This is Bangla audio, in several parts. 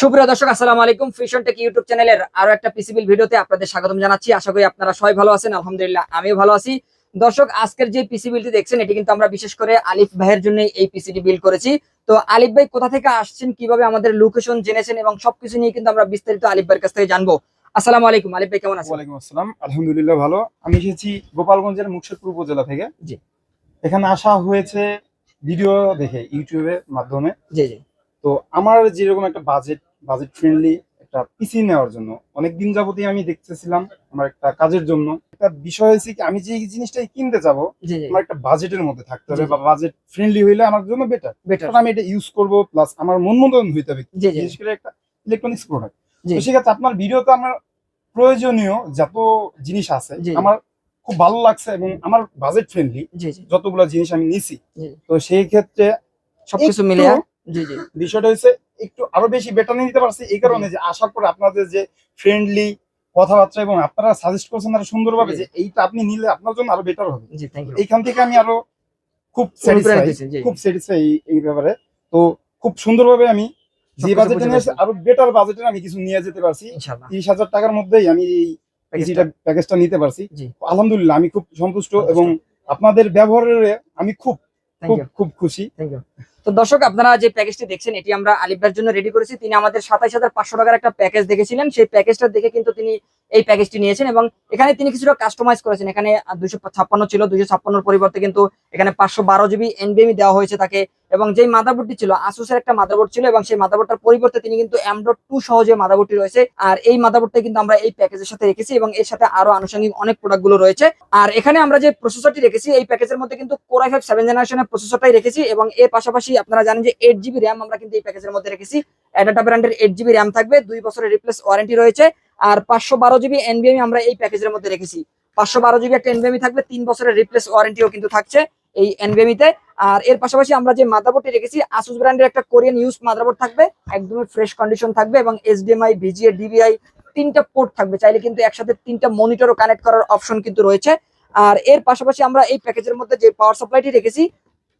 সুপ্রিয় দর্শক আসসালামু আলাইকুম। ফিশন টেক ইউটিউব চ্যানেলের আরও একটা পিসিবিল ভিডিওতে আপনাদের স্বাগতম জানাচ্ছি। আশা করি আপনারা সবাই ভালো আছেন। আলহামদুলিল্লাহ আমিও ভালো আছি। দর্শক আজকের যে পিসিবিলটি দেখছেন এটি কিন্তু আমরা বিশেষ করে আলিফ ভাইয়ের জন্য এই পিসিটি বিল করেছি। তো আলিফ ভাই কোথা থেকে আসছেন? কীভাবে আমাদের লোকেশন জেনেছেন? এবং সবকিছু নিয়ে কিন্তু আমরা বিস্তারিত আলিফ ভাইয়ের কাছ থেকে জানব। আসসালামু আলাইকুম। আলিফ ভাই কেমন আছেন? ওয়ালাইকুম আসসালাম। আলহামদুলিল্লাহ ভালো। আমি এসেছি গোপালগঞ্জের মুকশেদপুর উপজেলা থেকে। জি। এখানে আসা হয়েছে ভিডিও দেখে ইউটিউবের মাধ্যমে। জি জি। তো আমার যেরকম একটা বাজেট বাজেট ফ্রেন্ডলি একটা পিসি নেওয়ার জন্য। অনেক দিন যাবতই আমি দেখতেছিলাম আমার একটা কাজের জন্য। একটা বিষয় হয়েছে কি আমি যে জিনিসটাই কিনতে যাব আমার একটা বাজেটের মধ্যে থাকতে হবে। বা বাজেট ফ্রেন্ডলি হইলে আমার জন্য বেটার বেটার আমি এটা ইউজ করব প্লাস আমার মন মতন হইতে হবে। বিশেষ করে একটা ইলেকট্রনিক্স প্রোডাক্ট। তো সেক্ষেত্রে আপনার ভিডিওতে আমার প্রয়োজনীয় যত জিনিস আছে। আমার খুব ভালো লাগছে এবং আমার বাজেট ফ্রেন্ডলি যতগুলো জিনিস আমি নিছি। তো সেই ক্ষেত্রে সবকিছু মিলে জি জি। বিষয়টা হচ্ছে একটু আরও বেশি বেটার নিয়ে নিতে পারছি। এই কারণে যে আসার পরে আপনাদের যে ফ্রেন্ডলি কথাবার্তা এবং আপনারা সাজেস্ট করছেন আরও সুন্দরভাবে। যে এইটা আপনি নিলে আপনার জন্য আরও বেটার হবে। এইখান থেকে আমি আরও খুব খুব স্যাটিসফাই এই ব্যাপারে। তো খুব সুন্দরভাবে আমি যে বাজেটে নিয়ে আরও বেটার বাজেটের আমি কিছু নিয়ে যেতে পারছি। তিরিশ হাজার টাকার মধ্যেই আমি এই প্যাকেজটা নিতে পারছি। আলহামদুলিল্লাহ আমি খুব সন্তুষ্ট। এবং আপনাদের ব্যবহারে আমি খুব খুব খুশি। থ্যাংক ইউ তো দর্শক আপনারা যে প্যাকেজটি দেখছেন এটি আমরা আলিফার জন্য রেডি করেছি। তিনি আমাদের সাতাইশ হাজার পাঁচশো টাকার একটা প্যাকেজ দেখেছিলেন। সেই প্যাকেজটা দেখে কিন্তু তিনি এই প্যাকেজটি নিয়েছেন এবং এখানে তিনি কিছুটা কাস্টমাইজ করেছেন। এখানে দুশো ছাপ্পান্ন ছিল দুশো ছাপ্পান্নর পরিবর্তে কিন্তু এখানে পাঁচশো বারো জিবি এনবিএমই দেওয়া হয়েছে তাকে। এবং যেই মাদারবোর্ডটি ছিল আসুসের একটা মাদারবোর্ড ছিল এবং সেই মাদারবোর্ডটার পরিবর্তে তিনি কিন্তু এমডট টু সহ যে রয়েছে। আর এই মাদারবোর্ডটা কিন্তু আমরা এই প্যাকেজের সাথে রেখেছি এবং এর সাথে আরও আনুষঙ্গিক অনেক প্রোডাক্টগুলো রয়েছে। আর এখানে আমরা যে প্রসেসরটি রেখেছি, এই প্যাকেজের মধ্যে কিন্তু কোরাই ফাইভ সেভেন জেনারেশনের প্রসেসরটাই রেখেছি এবং এর পাশাপাশি আপনারা জানেন যে এইট জিবি র্যাম আমরা কিন্তু এই প্যাকেজের মধ্যে রেখেছি। অ্যাডাটা ব্র্যান্ডের এইট জিবি র্যাম থাকবে, দুই বছরের রিপ্লেস ওয়ারেন্টি রয়েছে। আর পাঁচশো বারো জিবি এনবিএমি আমরা এই প্যাকেজের মধ্যে রেখেছি। পাঁচশো বারো জিবি একটা এনবিএমি থাকবে, তিন বছরের রিপ্লেস ওয়ারেন্টিও কিন্তু থাকছে। এই এনবিএমি তে আর এর পাশাপাশি আমরা যে মাদারবোর্ডটি রেখেছি আসুস ব্র্যান্ডের একটা কোরিয়ান ইউজ মাদারবোর্ড থাকবে। একদমই ফ্রেশ কন্ডিশন থাকবে এবং এইচডিএমআই ভিজিএ ডিবিআই তিনটা পোর্ট থাকবে। চাইলে কিন্তু একসাথে তিনটা মনিটরও কানেক্ট করার অপশন কিন্তু রয়েছে। আর এর পাশাপাশি আমরা এই প্যাকেজের মধ্যে যে পাওয়ার সাপ্লাইটি রেখেছি,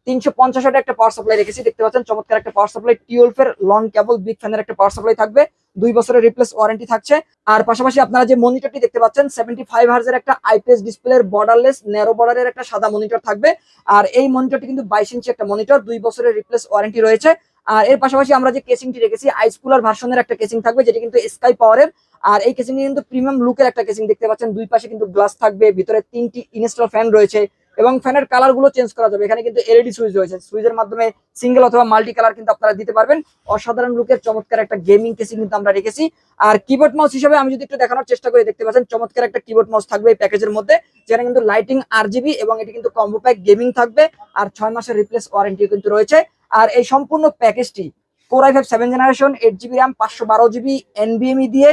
তিনশো পঞ্চাশ একটা পাওয়ার সাপ্লাই রেখেছি। দেখতে পাচ্ছেন, চমৎকার একটা পাওয়ার সাপ্লাই টুয়েলভ এর লং কেবল বিগ ফ্যানের একটা পাওয়ার সাপ্লাই থাকবে। দুই বছরের রিপ্লেস ওয়ারেন্টি থাকছে। আর পাশাপাশি আপনারা যে মনিটরটি দেখতে পাচ্ছেন সেভেন্টি ফাইভ হার্জের একটা আইপিএস ডিসপ্লের বর্ডারলেস ন্যারো বর্ডারের একটা সাদা মনিটর থাকবে। আর এই মনিটরটি কিন্তু বাইশ ইঞ্চি একটা মনিটর দুই বছরের রিপ্লেস ওয়ারেন্টি রয়েছে। আর এর পাশাপাশি আমরা যে কেসিংটি রেখেছি আইস কুলার ভার্সনের একটা কেসিং থাকবে, যেটি কিন্তু স্কাই পাওয়ারের আর এই কেসিং কিন্তু প্রিমিয়াম লুকের একটা কেসিং দেখতে পাচ্ছেন। দুই পাশে কিন্তু গ্লাস থাকবে, ভিতরে তিনটি ইনস্টল ফ্যান রয়েছে। এবং ফ্যানের কালারগুলো চেঞ্জ করা যাবে। এখানে কিন্তু এলইডি সুইচ রয়েছে। সুইচের মাধ্যমে সিঙ্গেল অথবা মাল্টি কালার কিন্তু আপনারা দিতে পারবেন। অসাধারণ লুকের চমৎকার একটা গেমিং কেসি কিন্তু আমরা রেখেছি। আর কিবোর্ড মাউস হিসেবে আমি যদি একটু দেখানোর চেষ্টা করি, দেখতে পাচ্ছেন চমৎকার একটা কিবোর্ড মাউস থাকবে এই প্যাকেজের মধ্যে, যেখানে কিন্তু লাইটিং আর জিবি এবং এটি কিন্তু কম্বো প্যাক গেমিং থাকবে। আর ছয় মাসের রিপ্লেস ওয়ারেন্টি কিন্তু রয়েছে। আর এই সম্পূর্ণ প্যাকেজটি core I five seven generation eight GB RAM পাঁচশো বারো জিবি এনবিএমই দিয়ে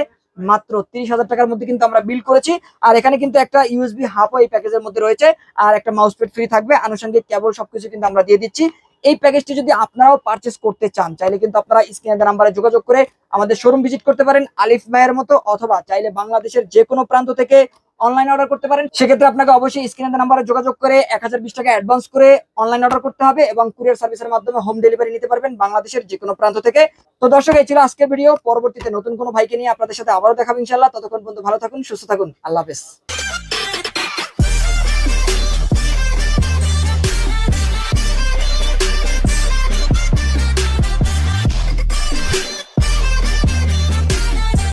মাত্র তিরিশ হাজার টাকার মধ্যে কিন্তু আমরা বিল করেছি। আর এখানে কিন্তু একটা ইউএসবি হাফ এই প্যাকেজের মধ্যে রয়েছে। আর একটা মাউস ফ্রি থাকবে। আনুষঙ্গিক কেবল সবকিছু কিন্তু আমরা দিয়ে দিচ্ছি। এই প্যাকেজটি যদি আপনারাও পারচেস করতে চান, চাইলে কিন্তু আপনারা স্ক্রিনে নাম্বারে যোগাযোগ করে আমাদের শোরুম ভিজিট করতে পারেন আলিফ মায়ের মতো, অথবা চাইলে বাংলাদেশের যে কোনো প্রান্ত থেকে অনলাইন অর্ডার করতে পারেন। সেক্ষেত্রে আপনাকে অবশ্যই স্ক্রিনে নাম্বারে যোগাযোগ করে এক হাজার বিশ টাকা অ্যাডভান্স করে অনলাইন অর্ডার করতে হবে এবং কুরিয়ার সার্ভিসের মাধ্যমে হোম ডেলিভারি নিতে পারবেন বাংলাদেশের যে কোনো প্রান্ত থেকে। তো দর্শক, এই ছিল আজকের ভিডিও পরবর্তীতে নতুন কোনো ভাইকে নিয়ে আপনাদের সাথে আবারও দেখাবো ইনশাল্লাহ ততক্ষণ পর্যন্ত ভালো থাকুন, সুস্থ থাকুন। আল্লাহ হাফেজ।